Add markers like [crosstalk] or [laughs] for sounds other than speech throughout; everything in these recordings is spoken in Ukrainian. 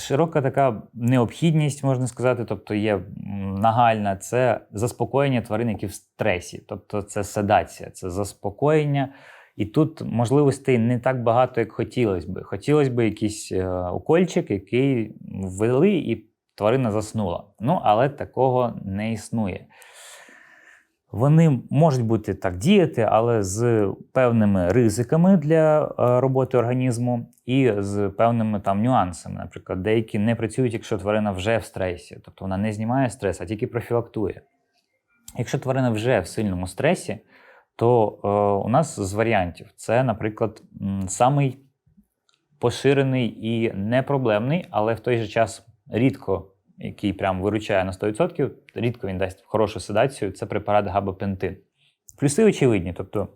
широка така необхідність, можна сказати, тобто є нагальна, це заспокоєння тварин, які в стресі. Тобто це седація, це заспокоєння. І тут можливостей не так багато, як хотілося би. Хотілося б якийсь е, укольчик, який ввели, і тварина заснула. Ну, але такого не існує. Вони можуть бути так діяти, але з певними ризиками для е, роботи організму і з певними там нюансами. Наприклад, деякі не працюють, якщо тварина вже в стресі, тобто вона не знімає стрес, а тільки профілактує. Якщо тварина вже в сильному стресі, то е, у нас з варіантів це, наприклад, самий поширений і непроблемний, але в той же час рідко, який прям виручає на 100%, рідко він дасть хорошу седацію, це препарат габапентин. Плюси очевидні, тобто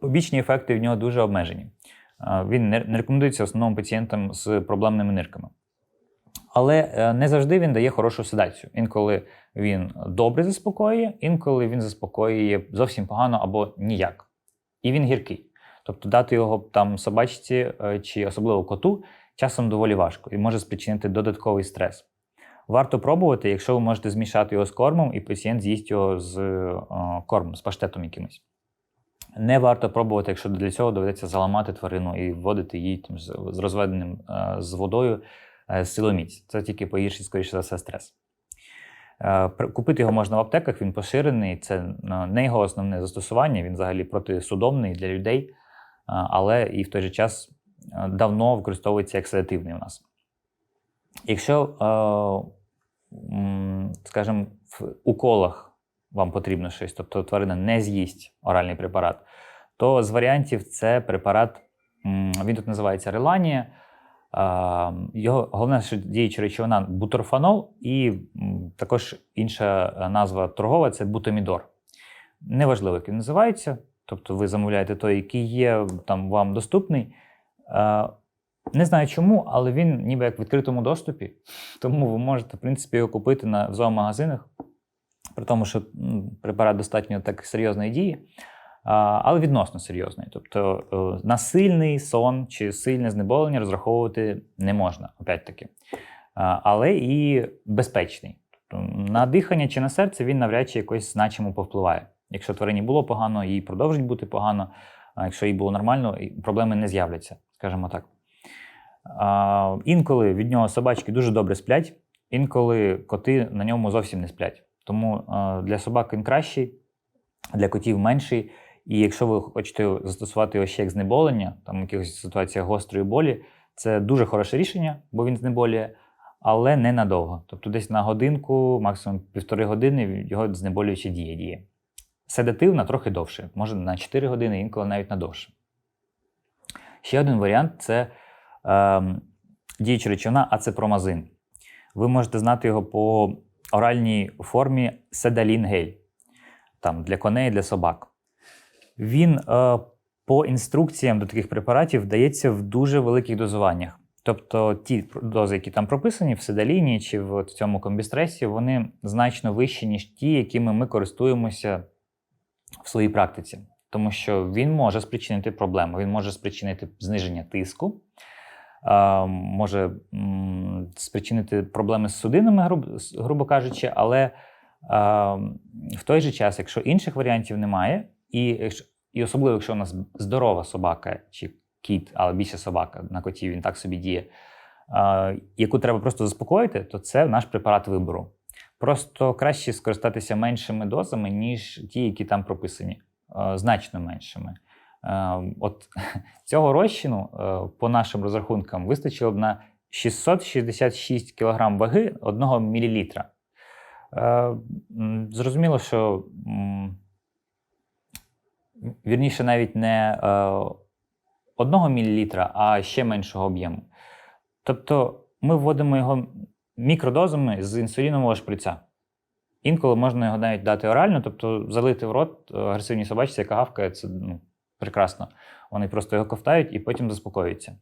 побічні ефекти в нього дуже обмежені. Він не не рекомендується основному пацієнтам з проблемними нирками. Але е, не завжди він дає хорошу седацію. Інколи він добре заспокоює, інколи він заспокоює зовсім погано або ніяк. І він гіркий. Тобто дати його там собачці е, чи особливо коту часом доволі важко і може спричинити додатковий стрес. Варто пробувати, якщо ви можете змішати його з кормом, і пацієнт з'їсть його з е, кормом, з паштетом якимось. Не варто пробувати, якщо для цього доведеться заламати тварину і вводити її там, з, з розведеним е, з водою е, силоміць. Це тільки погіршить, скоріше за все, стрес. Купити його можна в аптеках, він поширений. Це не його основне застосування, він взагалі протисудомний для людей, але і в той же час давно використовується як седативний у нас. Якщо, скажімо, в уколах вам потрібно щось, тобто тварина не з'їсть оральний препарат, то з варіантів це препарат, він тут називається Реланія. Його що діюча речовина бутерфанол, і також інша е, назва торгова це бутамідор. Неважливо, як він називається, тобто ви замовляєте той, який є там вам доступний. Не знаю чому, але він ніби як в відкритому доступі, тому ви можете, в принципі, його купити на в зоомагазинах, при тому, що препарат достатньо так серйозної дії, але відносно серйозний. Тобто е, на сильний сон чи сильне знеболення розраховувати не можна, опять-таки. Але і безпечний. Тобто на дихання чи на серце він навряд чи якось значимо повпливає. Якщо тварині було погано, їй продовжить бути погано. А якщо їй було нормально, проблеми не з'являться, скажімо так. А, інколи від нього собачки дуже добре сплять, інколи коти на ньому зовсім не сплять. Тому а, для собак він кращий, для котів менший. І якщо ви хочете застосувати його ще як знеболення, там в якихось ситуаціях гострої болі, це дуже хороше рішення, бо він знеболює, але не надовго. Тобто десь на годинку, максимум півтори години його знеболююча дія діє. Седативна трохи довше, може на 4 години, інколи навіть на довше. Ще один варіант це діюча речовина ацепромазин. Ви можете знати його по оральній формі седалін-гель там, для коней, для собак. Він е, по інструкціям до таких препаратів дається в дуже великих дозуваннях. Тобто ті дози, які там прописані в седаліні чи в цьому комбістресі, вони значно вищі, ніж ті, якими ми користуємося в своїй практиці. Тому що він може спричинити проблеми, він може спричинити зниження тиску, може спричинити проблеми з судинами, грубо, кажучи, але в той же час, якщо інших варіантів немає, і, і особливо, якщо у нас здорова собака чи кіт, але більше собака на котів він так собі діє, яку треба просто заспокоїти, то це наш препарат вибору. Просто краще скористатися меншими дозами, ніж ті, які там прописані, значно меншими. Е, От [laughs] цього розчину, е, по нашим розрахункам, вистачило б на 666 кг ваги 1 мл. Зрозуміло, що вірніше навіть не 1 мл, а ще меншого об'єму. Тобто ми вводимо його мікродозами з інсулінового шприця. Інколи можна його навіть дати орально, тобто залити в рот е, агресивній собачці, яка гавкає, це ну, прекрасно. Вони просто його ковтають і потім заспокоюються.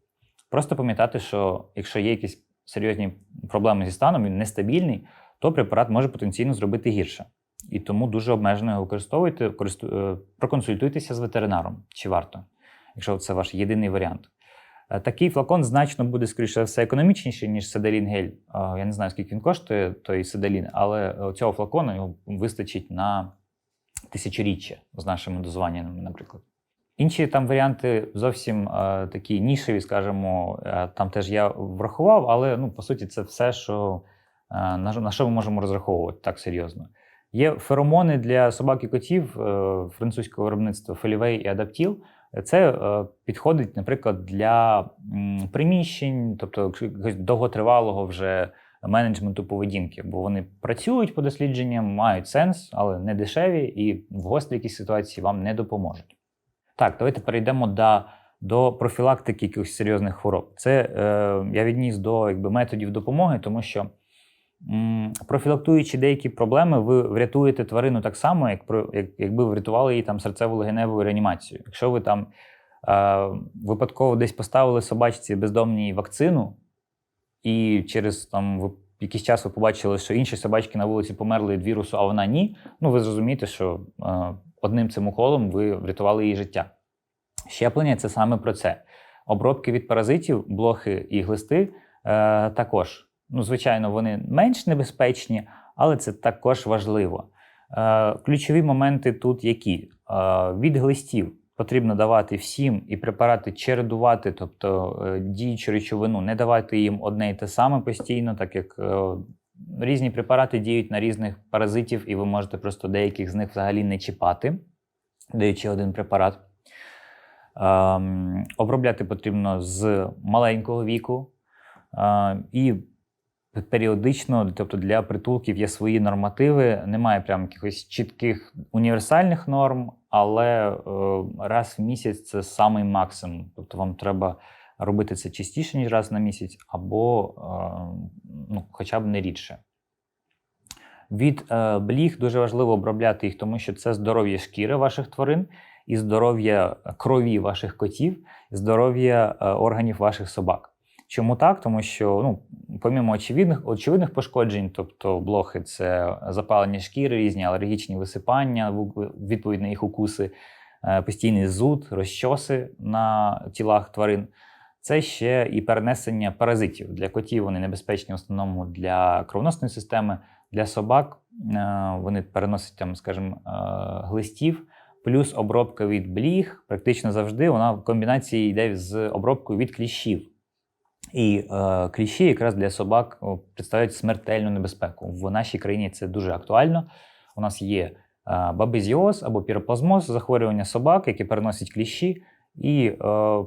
Просто пам'ятати, що якщо є якісь серйозні проблеми зі станом, він нестабільний, то препарат може потенційно зробити гірше. І тому дуже обмежено його використовуйте, е, проконсультуйтеся з ветеринаром, чи варто, якщо це ваш єдиний варіант. Е, Такий флакон значно буде, скоріше все, економічніший, ніж седалін гель. Е, Я не знаю, скільки він коштує, той седалін, але цього флакону його вистачить на тисячоріччя з нашими дозуваннями, наприклад. Інші там варіанти зовсім е, такі нішеві, скажімо, е, там теж я врахував, але ну, по суті, це все, що, е, на, на що ми можемо розраховувати так серйозно. Є феромони для собак і котів е, французького виробництва Фелівей і Адаптіл. Це е, підходить, наприклад, для м, приміщень, тобто довготривалого вже менеджменту поведінки, бо вони працюють по дослідженням, мають сенс, але не дешеві і в гострій якійсь ситуації вам не допоможуть. Так, давайте перейдемо до, до профілактики якихось серйозних хвороб. Це е, я відніс до якби, методів допомоги, тому що м, профілактуючи деякі проблеми, ви врятуєте тварину так само, як, як, якби врятували її там серцево-легеневою реанімацією. Якщо ви там е, випадково десь поставили собачці бездомній вакцину, і через там якийсь час ви побачили, що інші собачки на вулиці померли від вірусу, а вона ні. Ну ви зрозумієте, що е, одним цим уколом ви врятували її життя. Щеплення це саме про це. Обробки від паразитів, блохи і глисти е, також. Ну, звичайно, вони менш небезпечні, але це також важливо. Е, ключові моменти тут які? Е, від глистів потрібно давати всім і препарати чередувати, тобто е, діючу речовину, не давати їм одне і те саме постійно, так як е, різні препарати діють на різних паразитів, і ви можете просто деяких з них взагалі не чіпати, даючи один препарат. Ем, обробляти потрібно з маленького віку. Е, і періодично, тобто для притулків є свої нормативи, немає прям якихось чітких універсальних норм, але е, раз в місяць це самий максимум. Тобто вам треба робити це частіше, ніж раз на місяць, або е, ну, хоча б не рідше. Від е, бліг дуже важливо обробляти їх, тому що це здоров'я шкіри ваших тварин і здоров'я крові ваших котів, здоров'я е, органів ваших собак. Чому так? Тому що, ну, помімо очевидних, очевидних пошкоджень, тобто блохи це запалення шкіри, різні алергічні висипання, відповідь на їх укуси, постійний зуд, розчоси на тілах тварин. Це ще і перенесення паразитів. Для котів вони небезпечні в основному для кровоносної системи, для собак е, вони переносять там, скажімо, е, глистів, плюс обробка від бліг. Практично завжди вона в комбінації йде з обробкою від кліщів. І е, кліщі якраз для собак представляють смертельну небезпеку. В нашій країні це дуже актуально. У нас є е, бабезіоз або піроплазмоз, захворювання собак, які переносять кліщі, і е,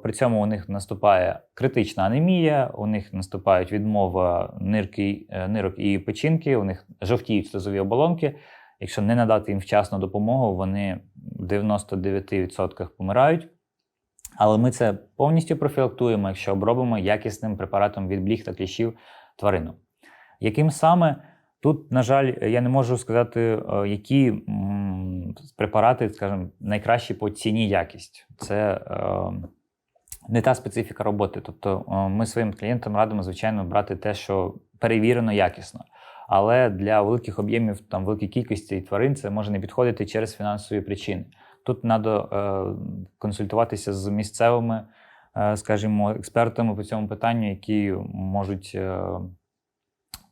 при цьому у них наступає критична анемія, у них наступають відмова нирки, е, нирок і печінки, у них жовтіють слизові оболонки. Якщо не надати їм вчасну допомогу, вони в 99% помирають. Але ми це повністю профілактуємо, якщо обробимо якісним препаратом від бліг та кліщів тварину. Яким саме тут, на жаль, я не можу сказати, е, які препарати, скажімо, найкращі по ціні якість. Це е, не та специфіка роботи. Тобто е, ми своїм клієнтам радимо, звичайно, брати те, що перевірено якісно. Але для великих об'ємів, там великої кількості тварин це може не підходити через фінансові причини. Тут треба е, консультуватися з місцевими, е, скажімо, експертами по цьому питанню, які можуть е,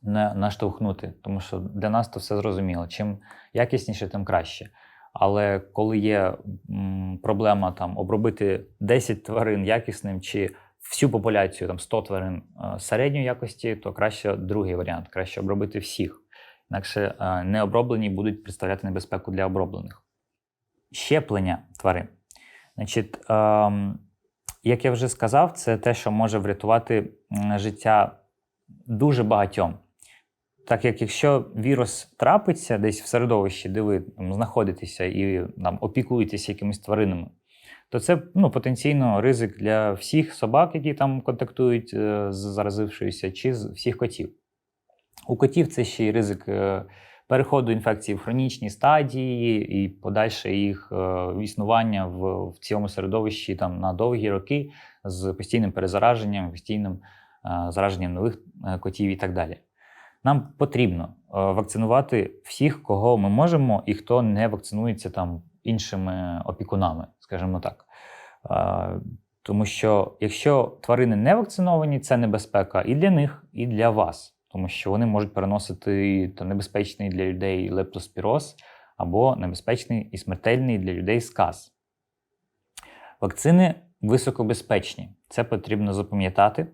не наштовхнути, тому що для нас то все зрозуміло. Чим якісніше, тим краще. Але коли є м, проблема там обробити 10 тварин якісним чи всю популяцію, там 100 тварин е, середньої якості, то краще другий варіант, краще обробити всіх. Інакше е, необроблені будуть представляти небезпеку для оброблених. Щеплення тварин. Значить, ем, як я вже сказав, це те, що може врятувати життя дуже багатьом. Так як якщо вірус трапиться десь в середовищі, де ви там, знаходитеся і там, опікуєтеся якимись тваринами, то це ну, потенційно ризик для всіх собак, які там контактують е, з заразившоюся, чи з всіх котів. У котів це ще й ризик е, переходу інфекції в хронічні стадії і подальше їх е, існування в, в цьому середовищі там, на довгі роки з постійним перезараженням, постійним зараженням нових котів і так далі. Нам потрібно е, вакцинувати всіх, кого ми можемо, і хто не вакцинується там іншими опікунами, скажімо так. Е, Тому що якщо тварини не вакциновані, це небезпека і для них, і для вас, тому що вони можуть переносити то небезпечний для людей лептоспіроз або небезпечний і смертельний для людей сказ. Вакцини високобезпечні. Це потрібно запам'ятати.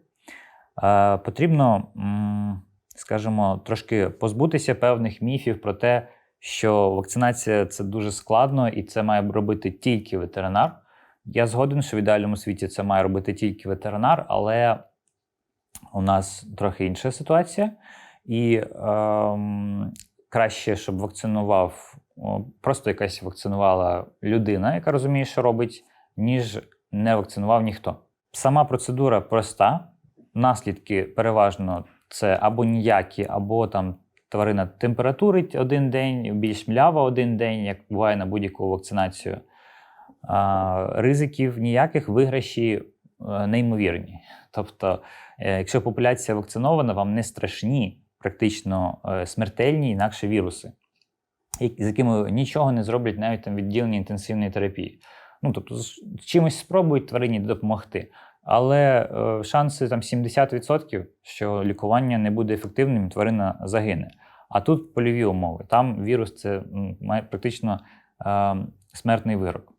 Е, Потрібно, м, скажімо, трошки позбутися певних міфів про те, що вакцинація це дуже складно і це має робити тільки ветеринар. Я згоден, що в ідеальному світі це має робити тільки ветеринар, але у нас трохи інша ситуація. І ем, краще, щоб вакцинував просто якась вакцинувала людина, яка розуміє, що робить, ніж не вакцинував ніхто. Сама процедура проста, наслідки переважно це або ніякі, або там тварина температурить один день, більш млява один день, як буває на будь-яку вакцинацію. Ризиків ніяких виграші е, неймовірні. Тобто, е, якщо популяція вакцинована, вам не страшні, практично е, смертельні інакше віруси, з якими нічого не зроблять навіть там відділення інтенсивної терапії. Ну, тобто, чимось спробують тварині допомогти. Але е, шанси там 70%, що лікування не буде ефективним, тварина загине. А тут польові умови. Там вірус це практично е, смертний вирок.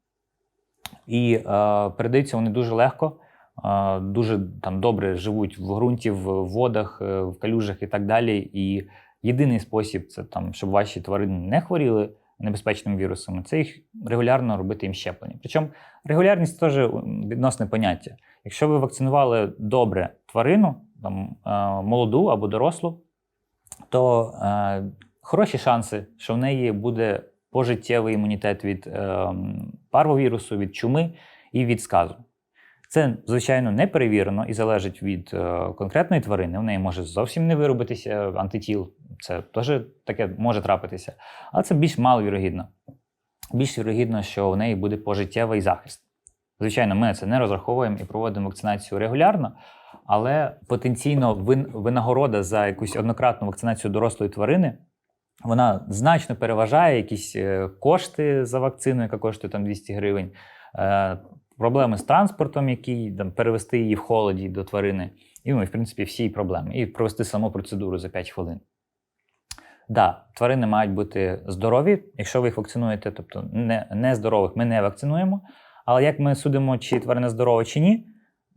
І е, передаються вони дуже легко, е, дуже там добре живуть в ґрунті, в водах, е, в калюжах і так далі. І єдиний спосіб це там, щоб ваші тварини не хворіли небезпечними вірусами, це їх регулярно робити їм щеплення. Причому регулярність теж відносне поняття. Якщо ви вакцинували добре тварину, там, е, молоду або дорослу, то е, хороші шанси, що в неї буде пожиттєвий імунітет від е, парвовірусу, від чуми і від сказу. Це, звичайно, не перевірено і залежить від е, конкретної тварини. У неї може зовсім не виробитися антитіл. Це теж таке може трапитися. Але це більш маловірогідно. Більш вірогідно, що у неї буде пожиттєвий захист. Звичайно, ми це не розраховуємо і проводимо вакцинацію регулярно, але потенційно винагорода за якусь однократну вакцинацію дорослої тварини вона значно переважає якісь е, кошти за вакцину, яка коштує там 200 гривень, е, проблеми з транспортом, який там перевести її в холоді до тварини, і, ну, в принципі всі проблеми, і провести саму процедуру за 5 хвилин. Да, тварини мають бути здорові, якщо ви їх вакцинуєте, тобто не, не ми не вакцинуємо. Але як ми судимо, чи тварина здорова чи ні,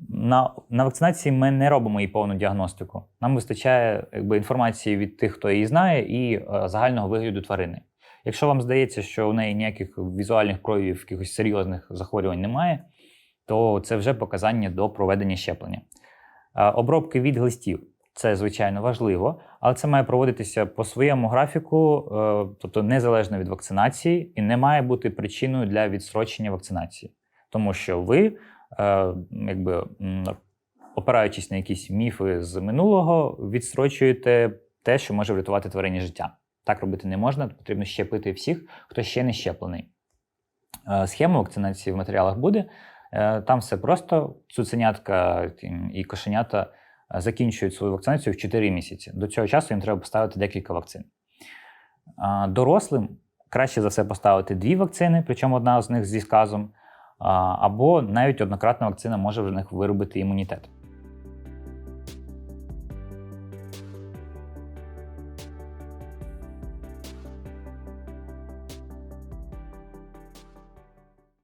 на, на вакцинації ми не робимо їй повну діагностику. Нам вистачає якби, інформації від тих, хто її знає, і е, загального вигляду тварини. Якщо вам здається, що у неї ніяких візуальних проявів якихось серйозних захворювань немає, то це вже показання до проведення щеплення. Обробки від глистів це звичайно важливо, але це має проводитися по своєму графіку, е, тобто незалежно від вакцинації, і не має бути причиною для відсрочення вакцинації, тому що ви, е, якби опираючись на якісь міфи з минулого, відсрочуєте те, що може врятувати тварині життя. Так робити не можна, потрібно щепити всіх, хто ще не щеплений. Е, Схема вакцинації в матеріалах буде. Е, Там все просто цуценятка і кошенята е, закінчують свою вакцинацію в 4 місяці. До цього часу їм треба поставити декілька вакцин. Дорослим краще за все поставити дві вакцини, причому одна з них зі сказом, або навіть однократна вакцина може в них виробити імунітет.